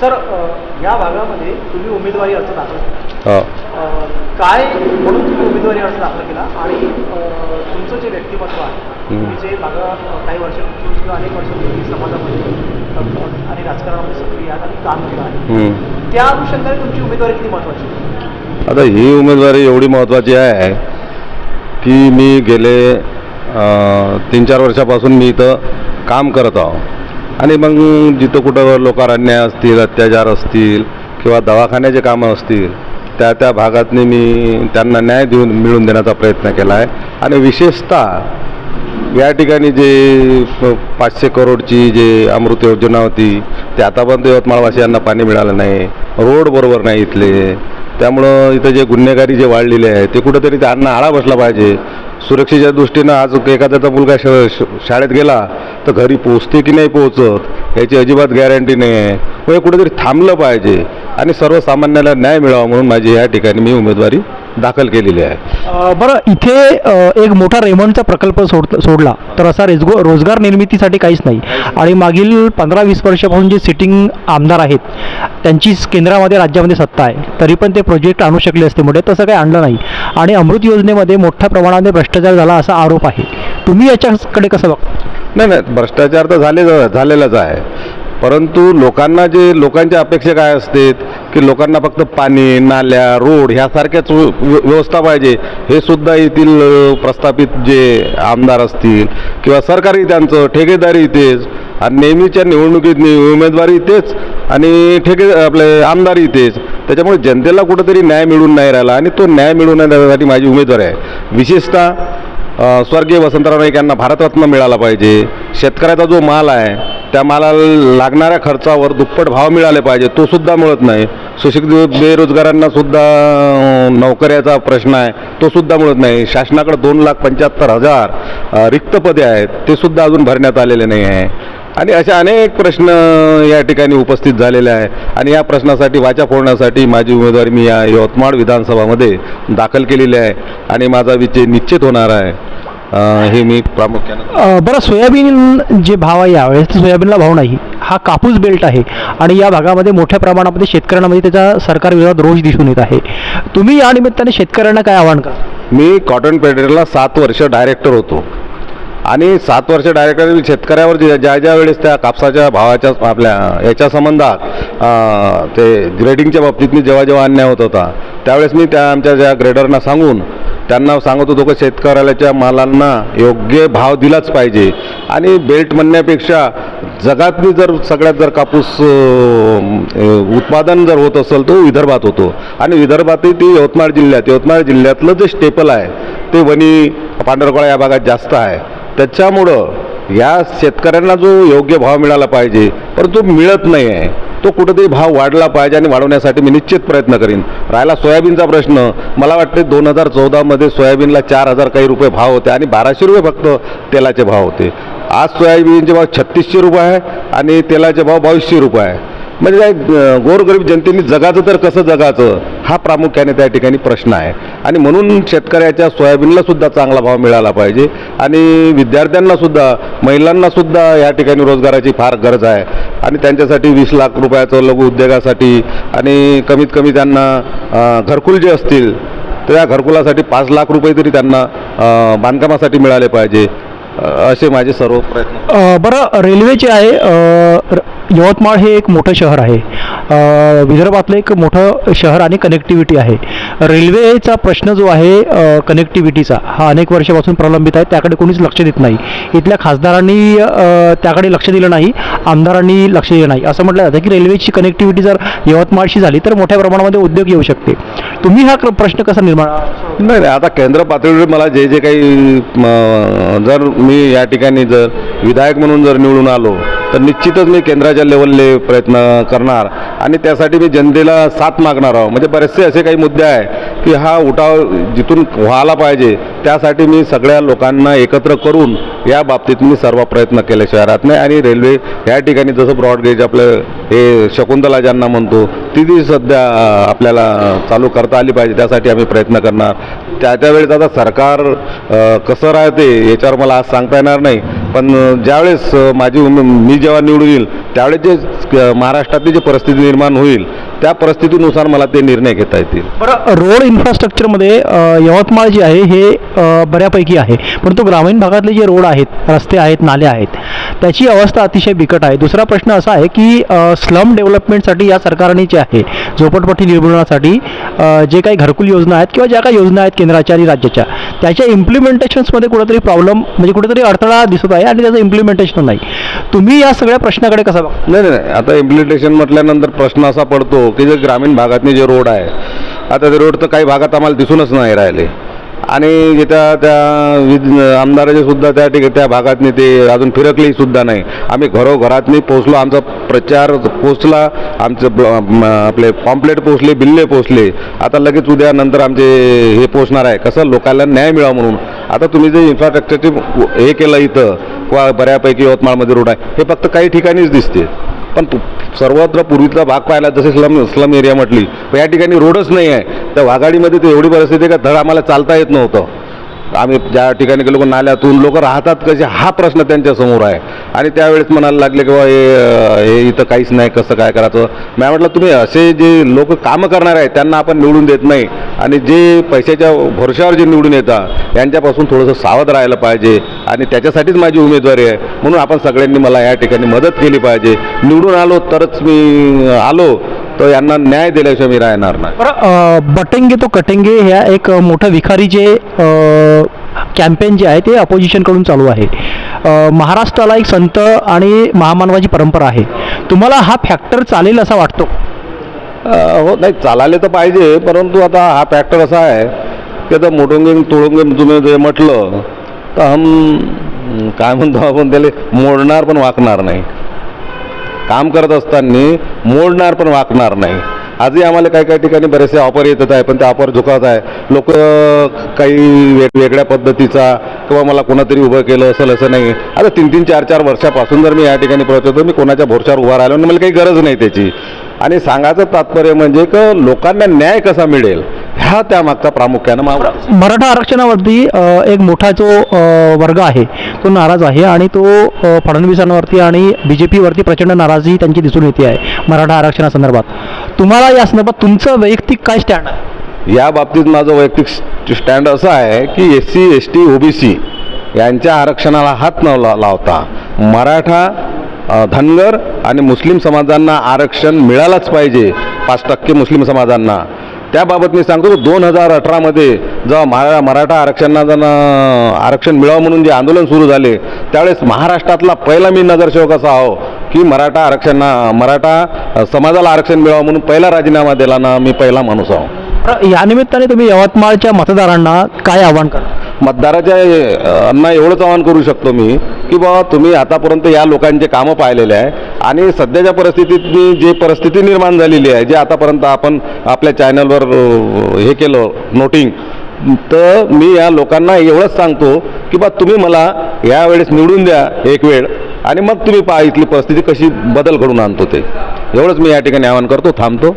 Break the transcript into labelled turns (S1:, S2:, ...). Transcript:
S1: Sir या भागामध्ये तुम्ही उमेदवारी अर्ज दाखल
S2: हो.
S1: काय म्हणून तुम्ही उमेदवारी अर्ज दाखल केला आणि तुमचं जे व्यक्तिमत्व आहे. तुम्ही जे मागं काही वर्षापूर्वी किंवा अनेक वर्षापूर्वी समाजामध्ये आणि राजकारणामध्ये सक्रिय आहात आणि काम केलं आहे. त्या अनुषंगाने तुमची उमेदवारी किती महत्त्वाची आहे?
S2: आता ही उमेदवारी एवढी महत्त्वाची आहे की मी गेले तीन चार वर्षापासून मी इथं काम करत आहो आणि मग जिथं कुठं लोकारण्य असतील अत्याचार असतील किंवा दवाखान्याचे कामं असतील त्या त्या भागातनी मी त्यांना न्याय देऊन मिळवून देण्याचा प्रयत्न केला आहे आणि विशेषतः या ठिकाणी जे प- पाचशे करोडची जे अमृत योजना होती ते आतापर्यंत यवतमाळवासियांना पाणी मिळालं नाही रोड बरोबर नाही इथले. त्यामुळं इथं जे गुन्हेगारी जे वाढलेले आहे ते कुठंतरी त्यांना आळा बसला पाहिजे. सुरक्षेच्या दृष्टीनं आज एखाद्याचा मुलगा श श- शाळेत गेला तर घरी पोचते की नाही पोहोचत याची अजिबात गॅरंटी नाही आहे मग हे कुठेतरी थांबलं पाहिजे. आणि सर्वसामान्याला न्याय मिळावा म्हणून माझी या ठिकाणी मी उमेदवारी दाखल केलेली आहे.
S3: बरं इथे एक मोठा रेमंडचा प्रकल्प सोड सोडला तर असा रेजगो रोजगार निर्मितीसाठी काहीच नाही. आणि मागील पंधरा वीस वर्षापासून जे सिटिंग आमदार आहेत त्यांची केंद्रामध्ये राज्यामध्ये सत्ता आहे. तरी पण ते प्रोजेक्ट आणू शकले असते मोठे तसं काही आणलं नाही. आणि अमृत योजनेमध्ये मोठ्या प्रमाणामध्ये भ्रष्टाचार झाला असा आरोप आहे. तुम्ही याच्याकडे कसं बघता?
S2: नाही नाही भ्रष्टाचार तर झाले झालेलाच आहे. परंतु लोकांना जे लोकांच्या अपेक्षा काय असते की लोकांना फक्त पाणी नाल्या रोड ह्यासारख्याच व्यवस्था पाहिजे हे सुद्धा येथील प्रस्थापित जे आमदार असतील किंवा सरकारी त्यांचं ठेकेदारी तेच आणि नेहमीच्या निवडणुकीत उमेदवारी इथेच आणि ठेके आपले आमदार तेच. त्याच्यामुळे जनतेला कुठंतरी न्याय मिळून नाही राहिला आणि तो न्याय मिळवून देण्यासाठी माझी उमेदवारी आहे. विशेषतः स्वर्गीय वसंतराव नाईक यांना भारतरत्न मिळाला पाहिजे. शेतकऱ्याचा जो माल आहे त्या मालाला लागणाऱ्या खर्चावर दुप्पट भाव मिळाले पाहिजे. तो सुद्धा मिळत नाही. सुशिक्षित बेरोजगारांना सुद्धा नोकऱ्याचा प्रश्न आहे. तो सुद्धा मिळत नाही. शासनाकडे दोन लाख पंच्याहत्तर हजार रिक्त पदे आहेत. ते सुद्धा अजून भरण्यात आलेले नाही आहे. आणि असे अनेक प्रश्न या ठिकाणी उपस्थित झालेले आहे. आणि या प्रश्नासाठी वाचा फोडण्यासाठी माझी उमेदवारी मी या यवतमाळ विधानसभामध्ये दाखल केलेली आहे. आणि माझा विजय निश्चित होणार आहे. हे मी प्रामुख्यानं
S3: अ, बरं सोयाबीन जे भाव आहे यावेळेस तर सोयाबीनला भाव नाही. हा कापूस बेल्ट आहे. आणि या भागामध्ये मोठ्या प्रमाणामध्ये शेतकऱ्यांमध्ये त्याचा सरकार विरोधात रोष दिसून येत आहे. तुम्ही या निमित्ताने शेतकऱ्यांना काय आवाहन करा?
S2: मी कॉटन पेडरला सात वर्ष डायरेक्टर होतो. आणि सात वर्ष डायरेक्टर शेतकऱ्यावर जे- ज्या ज्या वेळेस त्या कापसाच्या भावाच्या आपल्या याच्या संबंधात अं, ते ग्रेडिंगच्या बाबतीत मी जेव्हा जेव्हा अन्याय होत होता त्यावेळेस मी त्या आमच्या ज्या ग्रेडरना सांगून त्यांना सांगत होतो की शेतकऱ्याच्या मालांना योग्य भाव दिलाच पाहिजे. आणि बेल्ट म्हणण्यापेक्षा जगातली जर सगळ्यात जर कापूस उत्पादन जर होत असेल तो विदर्भात होतो. आणि विदर्भातही ती यवतमाळ जिल्ह्यात यवतमाळ जिल्ह्यातलं जे स्टेपल आहे ते वणी पांढरकोळा या भागात जास्त आहे. त्याच्यामुळं या शेतकऱ्यांना जो योग्य भाव मिळाला पाहिजे परंतु मिळत नाही आहे. तो कुठेतरी भाव वाढला पाहिजे आणि वाढवण्यासाठी मी निश्चित प्रयत्न करीन. राहिला सोयाबीनचा प्रश्न. मला वाटते दोन हजार चौदामध्ये सोयाबीनला चार हजार काही रुपये भाव होते आणि बाराशे रुपये फक्त तेलाचे भाव होते. आज सोयाबीनचे भाव छत्तीसशे रुपये आहे आणि तेलाचे भाव बावीसशे रुपये आहे. म्हणजे काय गोरगरीब जनतेने जगाचं तर कसं जगाचं हा प्रामुख्याने त्या ठिकाणी प्रश्न आहे. आणि म्हणून शेतकऱ्याच्या सोयाबीनला सुद्धा चांगला भाव मिळाला पाहिजे आणि विद्यार्थ्यांना सुद्धा महिलांना सुद्धा या ठिकाणी रोजगाराची फार गरज आहे. आणि त्यांच्यासाठी वीस लाख रुपयाचं लघु उद्योगासाठी आणि कमीत कमी त्यांना घरकुल जे असतील तर या घरकुलासाठी पाच लाख रुपये तरी त्यांना बांधकामासाठी मिळाले पाहिजे असे माझे सर्व प्रयत्न.
S3: बरं रेल्वे जे आहे र- यवतमाळ हे एक मोठं शहर आहे. विदर्भातलं एक मोठं शहर आणि कनेक्टिव्हिटी आहे. रेल्वेचा प्रश्न जो आहे कनेक्टिव्हिटीचा हा अनेक वर्षापासून प्रलंबित आहे त्याकडे कोणीच लक्ष देत नाही. इथल्या खासदारांनी त्याकडे लक्ष दिलं नाही आमदारांनी लक्ष दिलं नाही. असं म्हटलं जातं की रेल्वेची कनेक्टिव्हिटी जर यवतमाळशी झाली तर मोठ्या प्रमाणामध्ये उद्योग येऊ शकते. तुम्ही हा क्र- प्रश्न कसा निर्माण
S2: नाही नाही आता केंद्र पातळीवर मला जे जे काही जर मी या ठिकाणी जर विधायक म्हणून जर निवडून आलो तर निश्चितच मी केंद्राच्या लेवलले प्रयत्न करणार. आणि त्यासाठी मी जनतेला साथ मागणार आहोत. म्हणजे बरेचसे असे काही मुद्दे आहे की हा उठाव जिथून व्हायला पाहिजे त्यासाठी मी सगळ्या लोकांना एकत्र करून या बाबतीत मी सर्व प्रयत्न केले शहरातने आणि रेल्वे या ठिकाणी जसं ब्रॉडगेज आपलं हे शकुंतला ज्यांना म्हणतो ती ती सध्या आपल्याला चालू करता आली पाहिजे. त्यासाठी आम्ही प्रयत्न करणार. त्या त्यावेळेस आता सरकार कसं राहते याच्यावर मला आज सांगता येणार नाही. पण ज्यावेळेस माझी उमे मी जेव्हा निवडून येईल त्यावेळेस जे महाराष्ट्रातली जी परिस्थिती निर्माण होईल त्या परिस्थितीनुसार मला ते निर्णय घेता येतील.
S3: बरं रोड इन्फ्रास्ट्रक्चरमध्ये यवतमाळ जे आहे हे अ, बऱ्यापैकी आहे. परंतु ग्रामीण भागातले जे रोड आहेत रस्ते आहेत नाले आहेत त्याची अवस्था अतिशय बिकट आहे. दुसरा प्रश्न असा आहे की स्लम डेव्हलपमेंटसाठी या सरकारने जे आहे झोपडपट्टी निर्मूलनासाठी अ, जे काही घरकुल योजना आहेत किंवा ज्या काही योजना आहेत केंद्राच्या आणि राज्याच्या त्याच्या इम्प्लिमेंटेशन्समध्ये कुठेतरी प्रॉब्लेम म्हणजे कुठेतरी अडथळा दिसत आहे आणि त्याचं इम्प्लिमेंटेशन नाही. तुम्ही या सगळ्या प्रश्नाकडे कसा
S2: नाही नाही नाही. आता इम्प्लिमेंटेशन म्हटल्यानंतर प्रश्न असा पडतो की जे ग्रामीण भागातले जे रोड आहे आता ते रोड तर काही भागात आम्हाला दिसूनच नाही राहिले. आणि जिथं त्या त्या आमदाराचे सुद्धा त्या ठिकाणी त्या भागातनी ते अजून फिरकलेही सुद्धा नाही. आम्ही घरोघरातनी पोचलो आमचा प्रचार पोचला आमचं आपले पॉम्पलेट पोचले बिल्ले पोचले आता लगेच उद्या नंतर आमचे हे पोचणार आहे. कसं? लोकांना न्याय मिळावा म्हणून. आता तुम्ही जे इन्फ्रास्ट्रक्चरचे हे केलं इथं किंवा बऱ्यापैकी यवतमाळमध्ये रोड आहे हे फक्त काही ठिकाणीच दिसते. पण सर्वत्र पूर्वीतला भाग पाहिला जसे स्लम स्लम एरिया म्हटली पण या ठिकाणी रोडच नाही आहे. त्या वाघाडीमध्ये ते एवढी परिस्थिती आहे का धड आम्हाला चालता येत नव्हतं. आम्ही ज्या ठिकाणी गेलो नाल्यातून लोक राहतात कसे हा प्रश्न त्यांच्यासमोर आहे. आणि त्यावेळेस म्हणायला लागले की बा हे हे इथं काहीच नाही कसं काय करायचं? मॅम म्हटलं तुम्ही असे जे लोक कामं करणार आहेत त्यांना आपण निवडून देत नाही. आणि जे पैशाच्या भरोशावर जे निवडून येतात यांच्यापासून थोडंसं सावध राहायला पाहिजे आणि त्याच्यासाठीच माझी उमेदवारी आहे. म्हणून आपण सगळ्यांनी मला या ठिकाणी मदत केली पाहिजे. निवडून आलो तरच मी आलो तर यांना न्याय दिल्याशिवाय मी राहणार नाही.
S3: बरं बटेंगे तो कटेंगे ह्या एक मोठं विखारीचे कॅम्पेन जे आहे ते अपोजिशनकडून चालू आहे. महाराष्ट्राला एक संत आणि महामानवाची परंपरा आहे. तुम्हाला हा फॅक्टर चालेल असा वाटतो?
S2: हो नाही चालायला तर पाहिजे परंतु आता हा फॅक्टर असा आहे की आता मोडोंगे तोडोंगे तुम्ही जे म्हटलं तर हम काय म्हणतो आपण त्याला मोडणार पण वाकणार नाही. काम करत असताना मोडणार पण वाकणार नाही. आजही आम्हाला काही काही ठिकाणी बरेचसे ऑफर येतच आहे पण ते ऑफर झुकत आहे. लोक काही वेगवेगळ्या पद्धतीचा किंवा मला कोणातरी उभं केलं असेल असं नाही. आता तीन तीन चार चार वर्षापासून जर मी या ठिकाणी पोहोचतो मी कोणाच्या भोरशावर उभा राहिलो आणि मला काही गरज नाही त्याची. आणि सांगायचं तात्पर्य म्हणजे की लोकांना न्याय कसा मिळेल ह्या त्यामागचा प्रामुख्यानं
S3: मराठा आरक्षणावरती एक मोठा जो वर्ग आहे तो नाराज आहे आणि तो फडणवीसांवरती आणि बी जे पीवरती प्रचंड नाराजी त्यांची दिसून येते आहे मराठा आरक्षणासंदर्भात. तुम्हाला या संदर्भात तुमचं वैयक्तिक काय स्टँड आहे?
S2: या बाबतीत माझं वैयक्तिक स्टँड असं आहे की S C S T OBC यांच्या आरक्षणाला हात न ला- लावता मराठा धनगर आणि मुस्लिम समाजांना आरक्षण मिळालंच पाहिजे पाच टक्के मुस्लिम समाजांना. त्याबाबत मी सांगतो दोन हजार अठरामध्ये जेव्हा मरा मराठा आरक्षणाला आरक्षण मिळावं म्हणून जे आंदोलन सुरू झाले त्यावेळेस महाराष्ट्रातला पहिला मी नगरसेवक असा आहो की मराठा आरक्षणा मराठा समाजाला आरक्षण मिळावं म्हणून पहिला राजीनामा दिला ना मी पहिला माणूस आहो.
S3: या निमित्ताने तुम्ही यवतमाळच्या मतदारांना काय आव्हान करा
S2: मतदाराच्या अ, यांना एवढंच आवाहन करू शकतो मी की बाबा तुम्ही आतापर्यंत या लोकांचे कामं पाहिलेले आहे आणि सध्याच्या परिस्थितीत मी जे परिस्थिती निर्माण झालेली आहे जे आतापर्यंत आपण आपल्या चॅनलवर हे केलं नोटिंग तर मी या लोकांना एवढंच सांगतो की बा तुम्ही मला यावेळेस निवडून द्या एक वेळ. आणि मग तुम्ही पहा इथली परिस्थिती कशी बदल घडून आणतो ते. एवढंच मी या ठिकाणी आवाहन करतो थांबतो.